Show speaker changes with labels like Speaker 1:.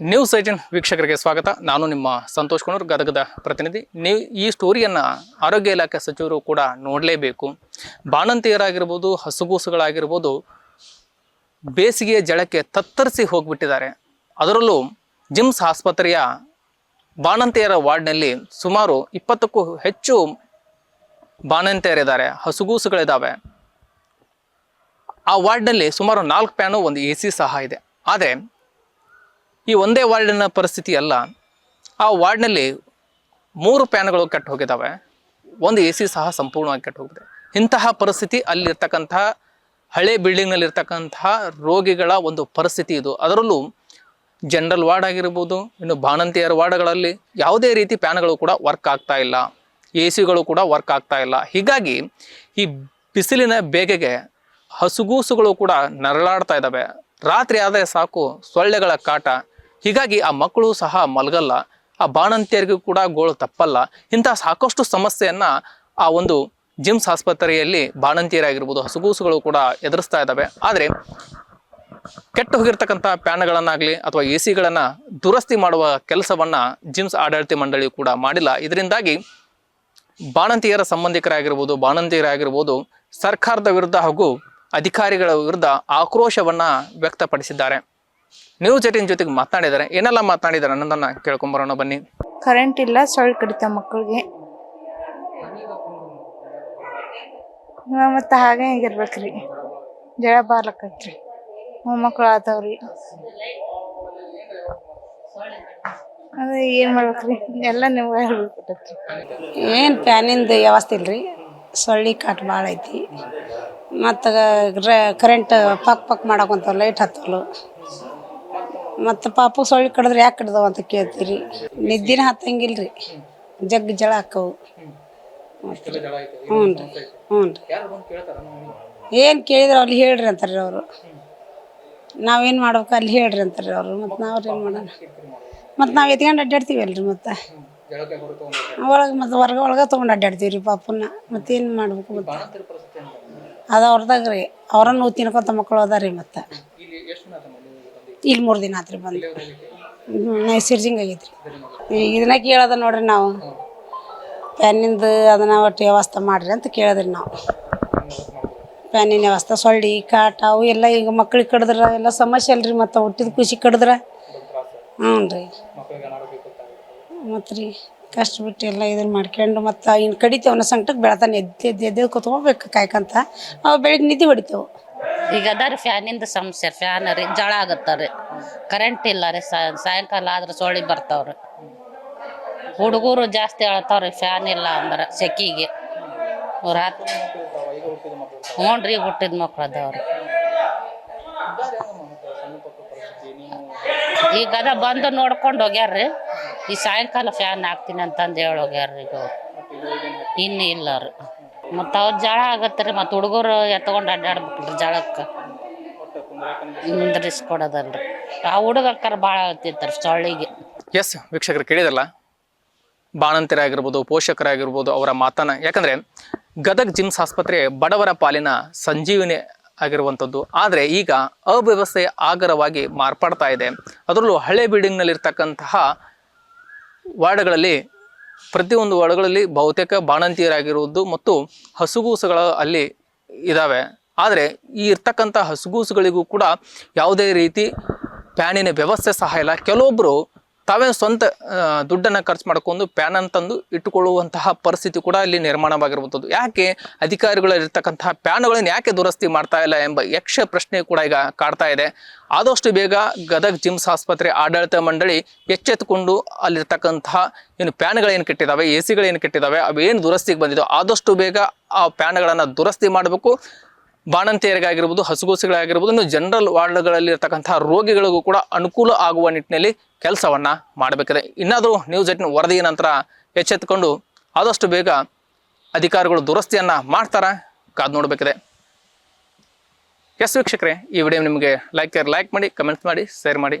Speaker 1: News agent ವೀಕ್ಷಕರಿಗೆ ಸ್ವಾಗತ. ನಾನು ನಿಮ್ಮ ಸಂತೋಷ್ ಕುಣೂರ್ ಗದಗದ ಪ್ರತಿನಿಧಿ. ನೀವು ಈ ಸ್ಟೋರಿಯನ್ನು ಆರೋಗ್ಯ ಇಲಾಖೆ ಸಚಿವರು ಕೂಡ ನೋಡಲೇಬೇಕು. ಬಾಣಂತಿಯರಾಗಿರ್ಬೋದು, ಹಸುಗೂಸುಗಳಾಗಿರ್ಬೋದು, ಬೇಸಿಗೆಯ ಜಳಕ್ಕೆ ತತ್ತರಿಸಿ ಹೋಗಿಬಿಟ್ಟಿದ್ದಾರೆ. ಅದರಲ್ಲೂ ಜಿಮ್ಸ್ ಆಸ್ಪತ್ರೆಯ ಬಾಣಂತಿಯರ ವಾರ್ಡ್ನಲ್ಲಿ ಸುಮಾರು ಇಪ್ಪತ್ತಕ್ಕೂ ಹೆಚ್ಚು ಬಾಣಂತಿಯರಿದ್ದಾರೆ, ಹಸುಗೂಸುಗಳಿದ್ದಾವೆ. ಆ ವಾರ್ಡ್ನಲ್ಲಿ ಸುಮಾರು ನಾಲ್ಕು ಪ್ಯಾನು, ಒಂದು ಎ ಸಹ ಇದೆ. ಆದರೆ ಈ ಒಂದೇ ವಾರ್ಡಿನ ಪರಿಸ್ಥಿತಿ ಅಲ್ಲ. ಆ ವಾರ್ಡ್ನಲ್ಲಿ ಮೂರು ಪ್ಯಾನ್ಗಳು ಕೆಟ್ಟು ಹೋಗಿದ್ದಾವೆ ಒಂದು ಎ ಸಿ ಸಹ ಸಂಪೂರ್ಣವಾಗಿ ಕೆಟ್ಟು ಹೋಗಿದೆ ಇಂತಹ ಪರಿಸ್ಥಿತಿ ಅಲ್ಲಿರ್ತಕ್ಕಂತಹ ಹಳೆ ಬಿಲ್ಡಿಂಗ್ನಲ್ಲಿರ್ತಕ್ಕಂತಹ ರೋಗಿಗಳ ಒಂದು ಪರಿಸ್ಥಿತಿ ಇದು. ಅದರಲ್ಲೂ ಜನರಲ್ ವಾರ್ಡ್ ಆಗಿರ್ಬೋದು, ಇನ್ನು ಬಾಣಂತಿಯರ ವಾರ್ಡ್ಗಳಲ್ಲಿ ಯಾವುದೇ ರೀತಿ ಪ್ಯಾನ್ಗಳು ಕೂಡ ವರ್ಕ್ ಆಗ್ತಾ ಇಲ್ಲ. ಎ ಸಿಗಳು ಕೂಡ ವರ್ಕ್ ಆಗ್ತಾ ಇಲ್ಲ. ಹೀಗಾಗಿ ಈ ಬಿಸಿಲಿನ ಬೇಗೆಗೆ ಹಸುಗೂಸುಗಳು ಕೂಡ ನರಳಾಡ್ತಾ ಇದ್ದಾವೆ. ರಾತ್ರಿ ಆದರೆ ಸಾಕು ಸೊಳ್ಳೆಗಳ ಕಾಟ. ಹೀಗಾಗಿ ಆ ಮಕ್ಕಳು ಸಹ ಮಲಗಲ್ಲ, ಆ ಬಾಣಂತಿಯರಿಗೂ ಕೂಡ ಗೋಳು ತಪ್ಪಲ್ಲ. ಇಂಥ ಸಾಕಷ್ಟು ಸಮಸ್ಯೆಯನ್ನು ಆ ಒಂದು ಜಿಮ್ಸ್ ಆಸ್ಪತ್ರೆಯಲ್ಲಿ ಬಾಣಂತಿಯರಾಗಿರ್ಬೋದು, ಹಸುಗೂಸುಗಳು ಕೂಡ ಎದುರಿಸ್ತಾ ಇದ್ದಾವೆ ಆದರೆ ಕೆಟ್ಟು ಹೋಗಿರ್ತಕ್ಕಂಥ ಪ್ಯಾನ್ಗಳನ್ನಾಗಲಿ ಅಥವಾ ಎ ಸಿಗಳನ್ನು ದುರಸ್ತಿ ಮಾಡುವ ಕೆಲಸವನ್ನು ಜಿಮ್ಸ್ ಆಡಳಿತ ಮಂಡಳಿ ಕೂಡ ಮಾಡಿಲ್ಲ. ಇದರಿಂದಾಗಿ ಬಾಣಂತಿಯರ ಸಂಬಂಧಿಕರಾಗಿರ್ಬೋದು, ಬಾಣಂತಿಯರಾಗಿರ್ಬೋದು ಸರ್ಕಾರದ ವಿರುದ್ಧ ಹಾಗೂ ಅಧಿಕಾರಿಗಳ ವಿರುದ್ಧ ಆಕ್ರೋಶವನ್ನು ವ್ಯಕ್ತಪಡಿಸಿದ್ದಾರೆ. ನ್ಯೂಸ್ ಏಟಿನ್ ಜೊತೆಗೆ ಮಾತನಾಡಿದ್ದಾರೆ ಏನೆಲ್ಲ ಮಾತನಾಡಿದ್ದಾರೆ ಅನ್ನೋದನ್ನ ಕೇಳ್ಕೊಂಬರೋಣ ಬನ್ನಿ.
Speaker 2: ಕರೆಂಟ್ ಇಲ್ಲ ಸೊಳ್ಳೆ ಕಡಿತ ಮಕ್ಕಳಿಗೆ. ಮತ್ತೆ ಹಾಗೆ ಹೇಗಿರ್ಬೇಕ್ರಿ ಜಳ ಬಾರ್ಲಕತ್ರಿ ಮೊಮ್ಮಕ್ಳು ಆದವ್ರಿ. ಅದೇ ಏನು ಮಾಡ್ಬೇಕ್ರಿ? ಎಲ್ಲ ನೀವು ಹೇಳ್ಬೇಕತ್ತೈತಿ
Speaker 3: ಏನು ಫ್ಯಾನಿಂದ ವ್ಯವಸ್ಥೆ ಇಲ್ರಿ? ಸೊಳ್ಳೆ ಕಾಟ್ ಭಾಳ ಐತಿ. ಮತ್ತು ಕರೆಂಟ್ ಪಕ್ ಪಕ್ ಮಾಡಕೊಂತ ಲೈಟ್ ಹತ್ತಲು ಮತ್ತು ಪಾಪು ಸೊಳ್ಳೆ ಕಡಿದ್ರೆ ಯಾಕೆ ಕಡ್ದವ ಅಂತ ಕೇಳ್ತೀರಿ. ನಿದ್ದಿನ ಹತ್ತಂಗಿಲ್ರಿ. ಜಗ್ ಜಳ ಹಾಕವು. ಹ್ಞೂ ರೀ ಹ್ಞೂ ರೀ. ಏನು ಕೇಳಿದ್ರೆ ಅಲ್ಲಿ ಹೇಳ್ರಿ ಅಂತಾರೆ ಅವರು. ನಾವೇನು ಮಾಡ್ಬೇಕು ಅಲ್ಲಿ ಹೇಳ್ರಿ ಅಂತಾರೆ ಅವರು. ಮತ್ತು ನಾವ್ರು ಏನು ಮಾಡೋಣ. ಮತ್ತು ನಾವು ಎತ್ಕೊಂಡು ಅಡ್ಡಾಡ್ತೀವಿ ಅಲ್ರಿ ಮತ್ತು. ಒಳಗೆ ಮತ್ತು ಹೊರ್ಗೆ ಒಳಗೆ ತೊಗೊಂಡು ಅಡ್ಡಾಡ್ತೀವಿ ರೀ ಪಾಪನ್ನ ಮತ್ತೇನು ಮಾಡ್ಬೇಕು ಮತ್ತೆ. ಅದು ಅವ್ರದಾಗ ರೀ ಅವ್ರನ್ನ ತಿನ್ಕೊಂತ ಮಕ್ಕಳು ಅದಾರ ರೀ ಮತ್ತು. ಇಲ್ಲಿ ಮೂರು ದಿನ ಆತ್ರಿ ಬಂದು. ನೈ ಸಿರ್ಜಿಂಗ್ ಆಗೈತ್ರಿ. ಈಗ ಇದನ್ನ ಕೇಳೋದ ನೋಡ್ರಿ ನಾವು. ಪ್ಯಾನಿಂದ ಅದನ್ನ ಒಟ್ಟು ವ್ಯವಸ್ಥೆ ಮಾಡ್ರಿ ಅಂತ ಕೇಳಿದ್ರಿ ನಾವು. ಪ್ಯಾನಿನ ವ್ಯವಸ್ಥೆ ಸೊಳ್ಳಿ ಕಾಟ ಅವು ಎಲ್ಲ ಈಗ ಮಕ್ಳಿಗೆ ಕಡಿದ್ರೆ ಎಲ್ಲ ಸಮಸ್ಯೆ ಅಲ್ರಿ ಮತ್ತು ಹುಟ್ಟಿದ ಖುಷಿ ಕಡಿದ್ರೆ. ಹ್ಞೂ ರೀ ಮತ್ತು ರೀ ಕಷ್ಟ ಬಿಟ್ಟು ಎಲ್ಲ ಇದನ್ನ ಮಾಡ್ಕೊಂಡು ಮತ್ತು ಇನ್ನು ಕಡಿತೇವೆ ಅನ್ನೋ ಸಂಕಟಕ್ಕೆ ಬೆಳತಾನೆ ಎದ್ದು ಎದ್ದು ಎದ್ದು ಕುತ್ಕೋಬೇಕು ಕಾಯ್ಕಂತ. ಅವು ಬೆಳಗ್ಗೆ ನಿದ್ದೆ ಹೊಡಿತೇವೆ.
Speaker 4: ಈಗ ಅದ ರೀ ಫ್ಯಾನಿಂದ ಸಮಸ್ಯೆ ಫ್ಯಾನ್ ರೀ, ಜಳ ಆಗತ್ತಾರ ಕರೆಂಟ್ ಇಲ್ಲ ರೀ ಸಾಯಂಕಾಲ ಆದ್ರೆ ಸೊಳ್ಳಿ ಬರ್ತಾವ್ರಿ. ಹುಡುಗರು ಜಾಸ್ತಿ ಅಳತಾವ್ರಿ ಫ್ಯಾನ್ ಇಲ್ಲ ಅಂದ್ರೆ ಸೆಕಿಗೆ ರಾತ್ರಿ ಹ್ಞೂ ರೀ, ಹುಟ್ಟಿದ ಮಕ್ಳು ಅದಾವ್ರಿ. ಈಗ ಅದ ಬಂದು ನೋಡ್ಕೊಂಡು ಹೋಗ್ಯಾರ್ರಿ ಈ ಸಾಯಂಕಾಲ ಫ್ಯಾನ್ ಹಾಕ್ತೀನಿ ಅಂತಂದು ಹೇಳಿ ಹೋಗ್ಯಾರ್ರಿ ಈಗ ಇನ್ನೂ ಇಲ್ಲ ರೀ. ಮತ್ತು ಅವ್ರು ಜಳ ಆಗತ್ತೆ ರೀ ಮತ್ತು ಹುಡುಗರು ಎತ್ಕೊಂಡು ಅಡ್ಡಾಡ್ಬೇಕ್ರಿ ಜಳಕ್ಕೆ. ನಿಂದ್ರಿಸ್ಕೊಡೋದಲ್ರಿ ಆ ಹುಡುಗಕ್ಕರ ಭಾಳ ಆಗ್ತಿರ್ತಾರೆ ಸೊಳ್ಳಿಗೆ.
Speaker 1: ಎಸ್, ವೀಕ್ಷಕರು ಕೇಳಿದ್ರಲ್ಲ, ಬಾಣಂತರಾಗಿರ್ಬೋದು, ಪೋಷಕರಾಗಿರ್ಬೋದು ಅವರ ಮಾತನ್ನ. ಯಾಕಂದ್ರೆ, ಗದಗ್ ಜಿಮ್ಸ್ ಆಸ್ಪತ್ರೆ ಬಡವರ ಪಾಲಿನ ಸಂಜೀವಿನಿ ಆಗಿರುವಂಥದ್ದು. ಆದರೆ ಈಗ ಅವ್ಯವಸ್ಥೆ ಆಗರವಾಗಿ ಮಾರ್ಪಾಡ್ತಾ ಇದೆ. ಅದರಲ್ಲೂ ಹಳೆ ಬಿಲ್ಡಿಂಗ್ನಲ್ಲಿರ್ತಕ್ಕಂತಹ ವಾರ್ಡ್ಗಳಲ್ಲಿ ಪ್ರತಿಯೊಂದು ವಾರ್ಡ್ಗಳಲ್ಲಿ ಬಹುತೇಕ ಬಾಣಂತಿಯರಾಗಿರುವುದು ಮತ್ತು ಹಸುಗೂಸುಗಳ ಅಲ್ಲಿ ಇದ್ದಾವೆ ಆದರೆ ಈ ಇರ್ತಕ್ಕಂಥ ಹಸುಗೂಸುಗಳಿಗೂ ಕೂಡ ಯಾವುದೇ ರೀತಿ ಪ್ಯಾನಿನ ವ್ಯವಸ್ಥೆ ಸಹ ಇಲ್ಲ. ಕೆಲವೊಬ್ಬರು ತಾವೇ ಸ್ವಂತ ದುಡ್ಡನ್ನು ಖರ್ಚು ಮಾಡ್ಕೊಂಡು ಪ್ಯಾನ್ ತಂದು ಇಟ್ಟುಕೊಳ್ಳುವಂತಹ ಪರಿಸ್ಥಿತಿ ಕೂಡ ಇಲ್ಲಿ ನಿರ್ಮಾಣವಾಗಿರುವಂಥದ್ದು. ಯಾಕೆ ಅಧಿಕಾರಿಗಳಿರ್ತಕ್ಕಂತಹ ಪ್ಯಾನ್ಗಳನ್ನು ಯಾಕೆ ದುರಸ್ತಿ ಮಾಡ್ತಾ ಇಲ್ಲ ಎಂಬ ಯಕ್ಷ ಪ್ರಶ್ನೆ ಕೂಡ ಈಗ ಕಾಡ್ತಾ ಇದೆ. ಆದಷ್ಟು ಬೇಗ ಗದಗ್ ಜಿಮ್ಸ್ ಆಸ್ಪತ್ರೆ ಆಡಳಿತ ಮಂಡಳಿ ಎಚ್ಚೆತ್ತುಕೊಂಡು ಅಲ್ಲಿರ್ತಕ್ಕಂತಹ ಏನು ಪ್ಯಾನ್ಗಳೇನು ಕೆಟ್ಟಿದ್ದಾವೆ ಎ ಸಿಗಳೇನು ಕೆಟ್ಟಿದ್ದಾವೆ ಅವೇನು ದುರಸ್ತಿಗೆ ಬಂದಿದೋ ಆದಷ್ಟು ಬೇಗ ಆ ಪ್ಯಾನ್ಗಳನ್ನು ದುರಸ್ತಿ ಮಾಡಬೇಕು. ಬಾಣಂತಿಯರಿಗಾಗಿರ್ಬೋದು, ಹಸುಗೂಸುಗಳಾಗಿರ್ಬೋದು, ಇನ್ನು ಜನರಲ್ ವಾರ್ಡ್ಗಳಲ್ಲಿ ಇರತಕ್ಕಂತಹ ರೋಗಿಗಳಿಗೂ ಕೂಡ ಅನುಕೂಲ ಆಗುವ ನಿಟ್ಟಿನಲ್ಲಿ ಕೆಲಸವನ್ನ ಮಾಡಬೇಕಿದೆ. ಇನ್ನಾದರೂ ನ್ಯೂಸ್ ಏಟಿನ ವರದಿಯ ನಂತರ ಎಚ್ಚೆತ್ತುಕೊಂಡು ಆದಷ್ಟು ಬೇಗ ಅಧಿಕಾರಿಗಳು ದುರಸ್ತಿಯನ್ನ ಮಾಡ್ತಾರ ಕಾದು ನೋಡಬೇಕಿದೆ. ಎಸ್ ವೀಕ್ಷಕರೇ, ಈ ವಿಡಿಯೋ ನಿಮಗೆ ಲೈಕ್ ಲೈಕ್ ಮಾಡಿ ಕಮೆಂಟ್ಸ್ ಮಾಡಿ ಶೇರ್ ಮಾಡಿ.